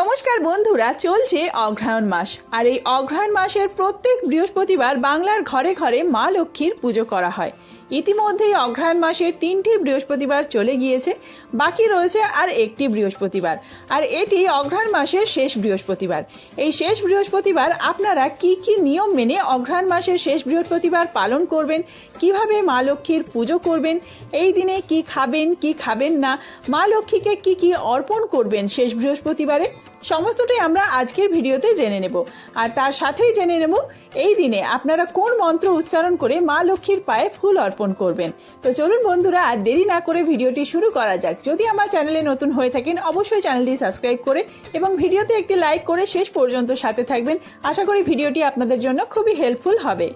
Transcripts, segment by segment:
নমস্কার বন্ধুরা, চলছে অগ্রহায়ণ মাস। আর এই অগ্রহায়ণ মাসের প্রত্যেক বৃহস্পতিবার বাংলার ঘরে ঘরে মা লক্ষ্মীর পুজো করা হয়। ইতিমধ্যেই অগ্রহায়ণ মাসের তিনটি বৃহস্পতিবার চলে গিয়েছে। বাকি রয়েছে আর একটি বৃহস্পতিবার। আর এটি অগ্রহায়ণ মাসের শেষ বৃহস্পতিবার। এই শেষ বৃহস্পতিবার আপনারা কি কি নিয়ম মেনে অগ্রহায়ণ মাসের শেষ বৃহস্পতিবার পালন করবেন? কীভাবে মা লক্ষ্মীর পুজো করবেন? এই দিনে কি খাবেন কি খাবেন না? মা লক্ষ্মীকে কি কি অর্পণ করবেন শেষ বৃহস্পতিবারে? সমস্তটাই আমরা আজকের ভিডিওতে জেনে নেব। আর তার সাথেই জেনে নেব, এই দিনে আপনারা কোন মন্ত্র উচ্চারণ করে মা লক্ষ্মীর পায়ে ফুল অর্পণ করবেন। তো চলুন বন্ধুরা, আর দেরি না করে ভিডিওটি শুরু করা যাক। যদি আমার চ্যানেলে নতুন হয়ে থাকেন, অবশ্যই চ্যানেলটি সাবস্ক্রাইব করে এবং ভিডিওতে একটি লাইক করে শেষ পর্যন্ত সাথে থাকবেন। আশা করি ভিডিওটি আপনাদের জন্য খুবই হেল্পফুল হবে।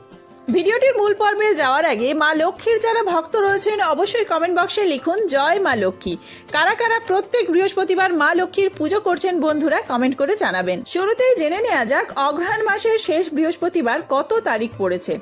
ভিডিওটির মূল পর্বে যাওয়ার আগে মা লক্ষ্মীর যারা ভক্ত রয়েছেন, অবশ্যই কমেন্ট বক্সে লিখুন, জয় মা লক্ষ্মী। কারা কারা প্রত্যেক বৃহস্পতিবার মা লক্ষ্মীর পুজো করছেন বন্ধুরা কমেন্ট করে জানাবেন। শুরুতেই জেনে নেওয়া যাক অগ্রহায়ণ মাসের শেষ বৃহস্পতিবার কত তারিখ পড়েছে।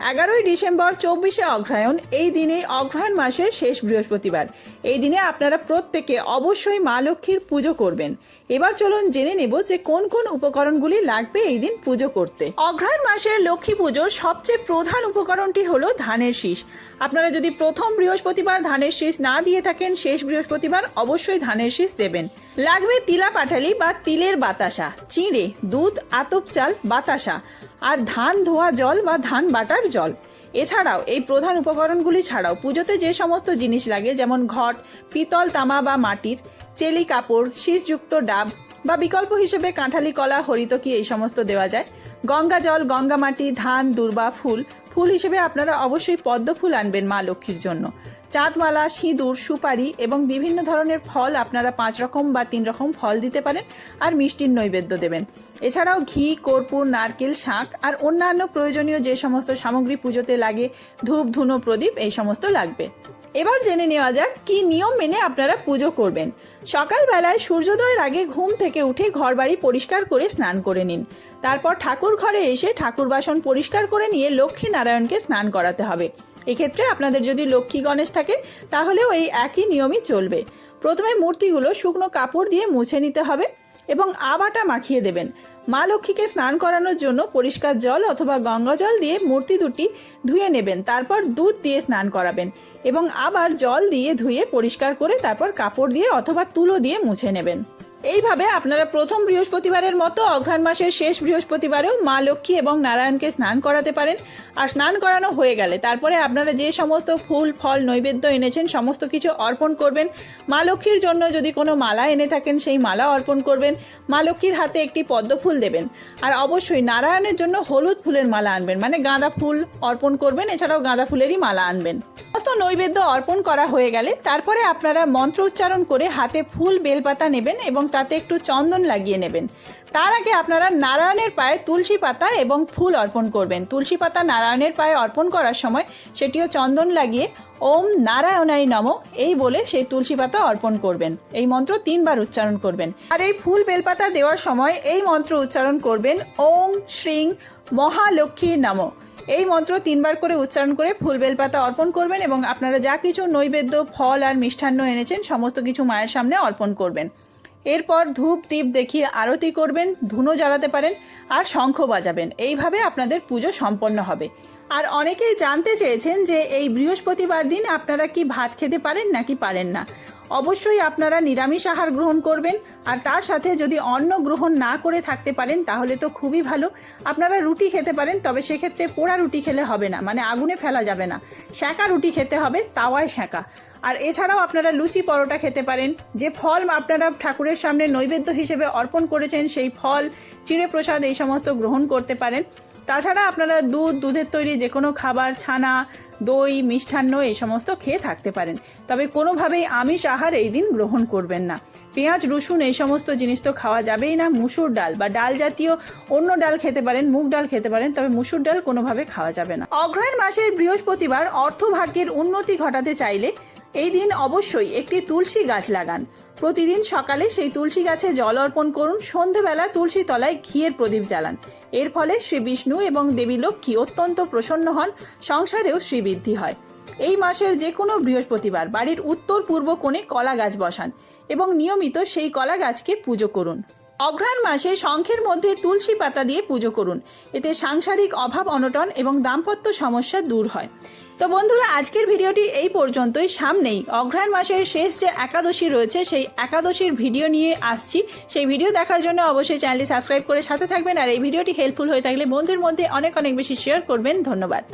এগারোই ডিসেম্বর চব্বিশে অগ্রহায়ণ, এই দিনে অগ্রহায়ণ মাসের শেষ বৃহস্পতিবার। এই দিনে আপনারা প্রত্যেকে অবশ্যই মা লক্ষ্মীর পুজো করবেন। এবার চলুন জেনে নেব যে কোন কোন উপকরণগুলি লাগবে এই দিন পুজো করতে। অগ্রহায়ণ মাসের লক্ষ্মী পুজোর সবচেয়ে প্রধান উপকরণটি হলো ধানের শীষ। আপনারা যদি প্রথম বৃহস্পতিবার ধানের শীষ না দিয়ে থাকেন, শেষ বৃহস্পতিবার অবশ্যই ধানের শীষ দেবেন। লাগবে তিলা পাঠালি বা তিলের বাতাসা, চিঁড়ে, দুধ, আতপ চাল, বাতাসা। আর ধান ধোয়া জল বা ধান বাটার জল। এছাড়াও এই প্রধান উপকরণগুলি ছাড়াও পুজোতে যে সমস্ত জিনিস লাগে, যেমন ঘট, পিতল তামা বা মাটির, চেলি কাপড়, শীষযুক্ত ডাব বা বিকল্প হিসেবে কাঁঠালি কলা, হরিতকি, এই সমস্ত দেওয়া যায়। গঙ্গা জল, গঙ্গা মাটি, ধান, দুর্বা, ফুল। ফুল হিসেবে আপনারা অবশ্যই পদ্ম ফুল আনবেন মা লক্ষ্মীর জন্য। চাঁদমালা, সিঁদুর, সুপারি এবং বিভিন্ন ধরনের ফল আপনারা পাঁচ রকম বা তিন রকম ফল দিতে পারেন আর মিষ্টির নৈবেদ্য দেবেন। এছাড়াও ঘি, কর্পূর, নারকেল, শাঁখ আর অন্যান্য প্রয়োজনীয় যে সমস্ত সামগ্রী পুজোতে লাগে, ধূপ, ধুনো, প্রদীপ, এই সমস্ত লাগবে। এবার জেনে নেওয়া যাক কি নিয়ম মেনে আপনারা পুজো করবেন। সকালবেলায় সূর্যোদয়ের আগে ঘুম থেকে উঠে ঘর বাড়ি পরিষ্কার করে স্নান করে নিন। তারপর ঠাকুর ঘরে এসে ঠাকুর বাসন পরিষ্কার করে নিয়ে লক্ষ্মী নারায়ণকে স্নান করাতে হবে। এক্ষেত্রে আপনাদের যদি লক্ষ্মী গণেশ থাকে, তাহলেও এই একই নিয়মই চলবে। প্রথমে মূর্তিগুলো শুকনো কাপড় দিয়ে মুছে নিতে হবে। এবং আবাটা মাখিয়ে দেবেন। মা লক্ষ্মীকে স্নান করানোর জন্য পরিষ্কার জল অথবা গঙ্গা জল দিয়ে মূর্তি দুটি ধুয়ে নেবেন, তারপর দুধ দিয়ে স্নান করাবেন এবং আবার জল দিয়ে ধুয়ে পরিষ্কার করে তারপর কাপড় দিয়ে অথবা তুলো দিয়ে মুছে নেবেন। এইভাবে আপনারা প্রথম বৃহস্পতিবারের মতো অঘ্রাণ মাসের শেষ বৃহস্পতিবারেও মা লক্ষ্মী এবং নারায়ণকে স্নান করাতে পারেন। আর স্নান করানো হয়ে গেলে তারপরে আপনারা যে সমস্ত ফুল, ফল, নৈবেদ্য এনেছেন, সমস্ত কিছু অর্পণ করবেন। মা লক্ষ্মীর জন্য যদি কোনো মালা এনে থাকেন, সেই মালা অর্পণ করবেন। মা লক্ষ্মীর হাতে একটি পদ্ম ফুল দেবেন। আর অবশ্যই নারায়ণের জন্য হলুদ ফুলের মালা আনবেন। মানে গাঁদা ফুল অর্পণ করবেন, এছাড়াও গাঁদা ফুলেরই মালা আনবেন। সমস্ত নৈবেদ্য অর্পণ করা হয়ে গেলে তারপরে আপনারা মন্ত্র উচ্চারণ করে হাতে ফুল বেলপাতা নেবেন এবং তাতে একটু চন্দন লাগিয়ে নেবেন। তার আগে আপনারা নারায়ণের পায়ে তুলসী পাতা এবং ফুল অর্পণ করবেন। তুলসী পাতা নারায়ণের পায়ে অর্পণ করার সময় সেটিও চন্দন লাগিয়ে ওম নারায়ণাই নম এই বলে সেই তুলসী পাতা অর্পণ করবেন। এই মন্ত্র তিনবার উচ্চারণ করবেন। আর এই ফুল বেলপাতা দেওয়ার সময় এই মন্ত্র উচ্চারণ করবেন ওং শ্রীং মহালক্ষ্মীর নম। এই মন্ত্র তিনবার করে উচ্চারণ করে ফুল বেলপাতা অর্পণ করবেন এবং আপনারা যা কিছু নৈবেদ্য, ফল আর মিষ্টান্ন এনেছেন, সমস্ত কিছু মায়ের সামনে অর্পণ করবেন। এরপর ধূপ, দীপ দেখিয়ে আরতি করবেন, ধুনো জ্বালাতে পারেন আর শঙ্খ বাজাবেন। এইভাবে আপনাদের পুজো সম্পন্ন হবে। আর অনেকেই জানতে চেয়েছেন যে এই বৃহস্পতিবার দিন আপনারা কি ভাত খেতে পারেন নাকি পারেন না। অবশ্যই আপনারা নিরামিষ আহার গ্রহণ করবেন। আর তার সাথে যদি অন্ন গ্রহণ না করে থাকতে পারেন, তাহলে তো খুবই ভালো। আপনারা রুটি খেতে পারেন, তবে সেক্ষেত্রে পোড়া রুটি খেলে হবে না। মানে আগুনে ফেলা যাবে না। সেঁকা রুটি খেতে হবে, তাওয়ায় সেঁকা আর এছাড়াও আপনারা লুচি পরোটা খেতে পারেন, যে ফল আপনারা ঠাকুরের সামনে নৈবেদ্য হিসেবে অর্পণ করেছেন, সেই ফল, চিড়ে প্রসাদ এই সমস্ত গ্রহণ করতে পারেন। তাছাড়া আপনারা দুধ, দুধের তৈরি যে কোনো খাবার, ছানা, দই, মিষ্টান্ন এই সমস্ত খেয়ে থাকতে পারেন। তবে কোনোভাবেই আমিষ আহার এই দিন গ্রহণ করবেন না। পেঁয়াজ, রসুন এই সমস্ত জিনিস তো খাওয়া যাবেই না। মুসুর ডাল বা ডাল জাতীয় অন্য ডাল খেতে পারেন, মুগ ডাল খেতে পারেন, তবে মুসুর ডাল কোনোভাবে খাওয়া যাবে না। অগ্রহায়ণ মাসের বৃহস্পতিবার অর্থভাগ্যের উন্নতি ঘটাতে চাইলে এই দিন অবশ্যই একটি তুলসী গাছ লাগান। প্রতিদিন সকালে সেই তুলসী গাছে জল অর্পণ করুন। সন্ধেবেলা তুলসী তলায় ঘিয়ের প্রদীপ জ্বালান। এর ফলে শ্রী বিষ্ণু এবং দেবী লক্ষ্মী অত্যন্ত প্রসন্ন হন, সংসারেও শ্রীবৃদ্ধি হয়। এই মাসের যে কোনো বৃহস্পতিবার বাড়ির উত্তর পূর্ব কোণে কলা গাছ বসান এবং নিয়মিত সেই কলা গাছকে পুজো করুন। অঘ্রাণ মাসে শঙ্খের মধ্যে তুলসী পাতা দিয়ে পুজো করুন। এতে সাংসারিক অভাব অনটন এবং দাম্পত্য সমস্যা দূর হয়। তো বন্ধুরা, আজকের ভিডিওটি এই পর্যন্তই। সামনেই অঘ্রাণ মাসের শেষ যে একাদশী রয়েছে, সেই একাদশীর ভিডিও নিয়ে আসছি। সেই ভিডিও দেখার জন্য অবশ্যই চ্যানেলটি সাবস্ক্রাইব করে সাথে থাকবেন। আর এই ভিডিওটি হেল্পফুল হয়ে থাকলে বন্ধুর মধ্যে অনেক অনেক বেশি শেয়ার করবেন। ধন্যবাদ।